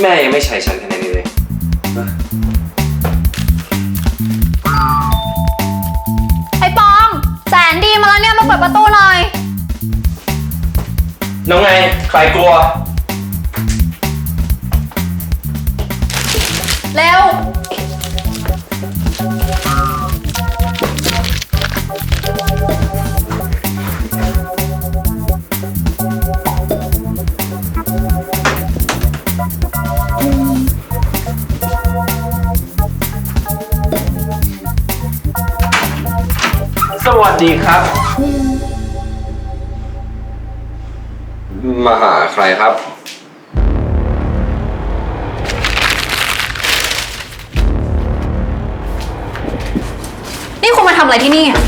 แม่ยังไม่ใช้ฉันขนาดนี้เลย ไอ้ปอง แสนดีมาแล้วเนี่ย มาเปิดประตูหน่อย น้องไง ใครกลัว เร็ว สวัสดีครับ มาหาใครครับ นี่คุณมาทำอะไรที่นี่อะ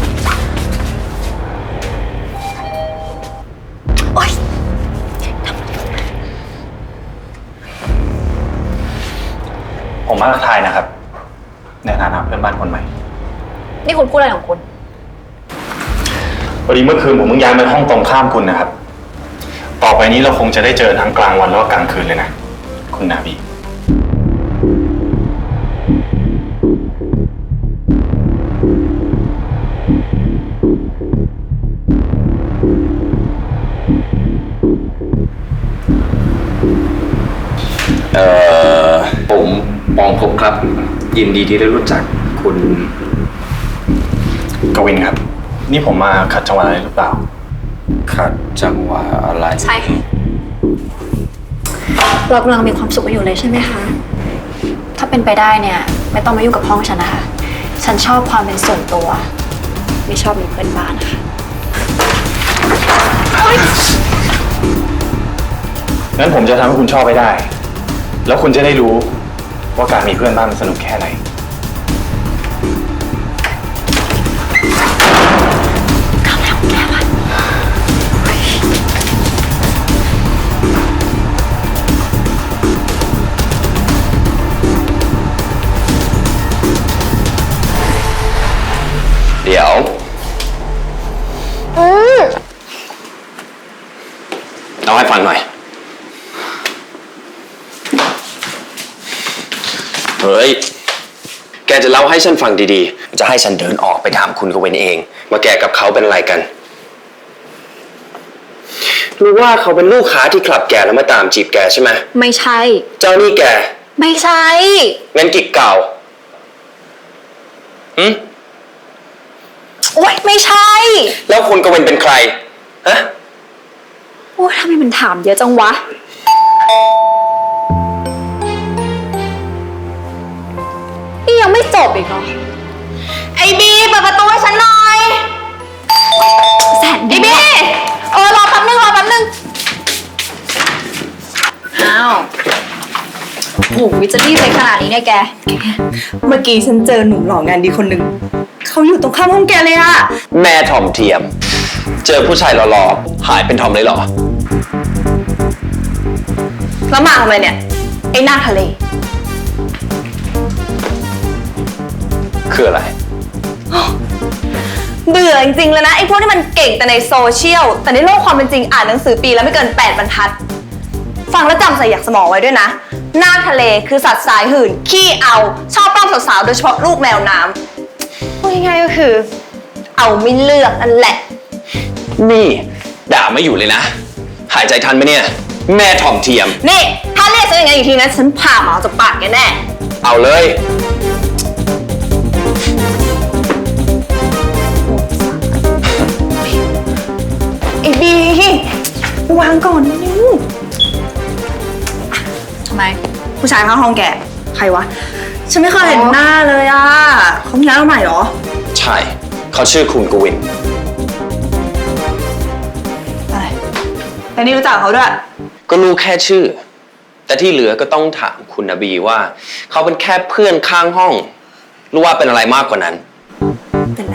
โอ๊ยผมมาทักทายนะครับ ในฐานะเพื่อนบ้านคนใหม่ นี่คุณพูดอะไรของคุณ พอดีเมื่อคืนผมเพิ่งย้ายมาห้องตรงข้ามคุณนะครับ ต่อไปนี้เราคงจะได้เจอทั้งกลางวันแล้วก็กลางคืนเลยนะ คุณนาบี เอ่อ ผมปองภพบครับ ยินดีที่ได้รู้จักคุณ กวินครับ นี่ผมมาขัดจังหวะอะไรหรือเปล่า ขัดจังหวะอะไร ใช่เรากำลังมีความสุขกันอยู่เลยใช่ไหมคะ ถ้าเป็นไปได้เนี่ย ไม่ต้องมายุ่งกับห้องฉันนะคะ ฉันชอบความเป็นส่วนตัว ไม่ชอบมีเพื่อนบ้านนะคะงั้นผมจะทำให้คุณชอบให้ได้ แล้วคุณจะได้รู้ว่าการมีเพื่อนบ้านมันสนุกแค่ไหนาให้ฟังหน่อย เฮ้ย แกจะเล่าให้ฉันฟังดีๆ จะให้ฉันเดินออกไปถามคุณกเวนเอง ว่าแกกับเขาเป็นอะไรกัน รู้ว่าเขาเป็นลูกค้าที่คลับแกแล้วมาตามจีบแกใช่ไหม ไม่ใช่ เจ้านี่แก ไม่ใช่ งั้นกิกเก่าหืมโอ๊ยไม่ใช่ แล้วคุณกเวนเป็นใคร ฮะโอ้ยทำไมมันถามเยอะจังวะ นี่ยังไม่จบอีกเหรอ ไอ้บีเปิดประตูให้ฉันหน่อย แสนดีไอ้บีเออรอแป๊บนึงรอแป๊บนึง อ้าวโอ้ยจะรีบเลยขนาดนี้เนี่ยแก เมื่อกี้ฉันเจอหนุ่มหล่องานดีคนหนึ่ง เขาอยู่ตรงข้ามห้องแกเลยอะแม่ทอมเทียม เจอผู้ชายหล่อๆ หายเป็นทอมเลยเหรอ แล้วมาทำไมเนี่ย ไอ้หน้าทะเล คืออะไร เบื่อจริงๆเลยนะ ไอ้พวกที่มันเก่งแต่ในโซเชียล แต่ในโลกความเป็นจริงอ่านหนังสือปีแล้วไม่เกิน 8 บรรทัด ฟังแล้วจำใส่อยากสมองไว้ด้วยนะ หน้าทะเลคือสัตว์สายหื่น ขี้เอา ชอบป้อมสาวๆ โดยเฉพาะลูกแมวน้ำพูดง่ายๆก็คือ เอาไม่เลือกนั่นแหละ นี่ ด่าไม่อยู่เลยนะ หายใจทันไหมเนี่ย แม่ทอมเทียม นี่ ถ้าเรียกฉันอย่างนั้นอีกทีนะ ฉันผ่าหมาออกจากปากแกแน่ เอาเลย ไอ้บีวางก่อนนิวทำไม ผู้ชายข้างห้องแก ใครวะ ฉันไม่เคยเห็นหน้าเลยอะเขามีร้านใหม่เหรอ ใช่ เขาชื่อคุณกวิน อะไรแต่นี่รู้จักเขาด้วย ก็รู้แค่ชื่อ แต่ที่เหลือก็ต้องถามคุณนบีว่า เขาเป็นแค่เพื่อนข้างห้อง หรือว่าเป็นอะไรมากกว่านั้น เป็นไร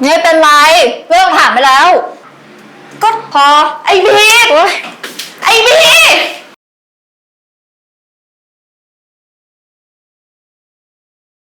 ไม่เป็นไรเลิกถามไปแล้ว ก็พอไอ้บีไอ้บี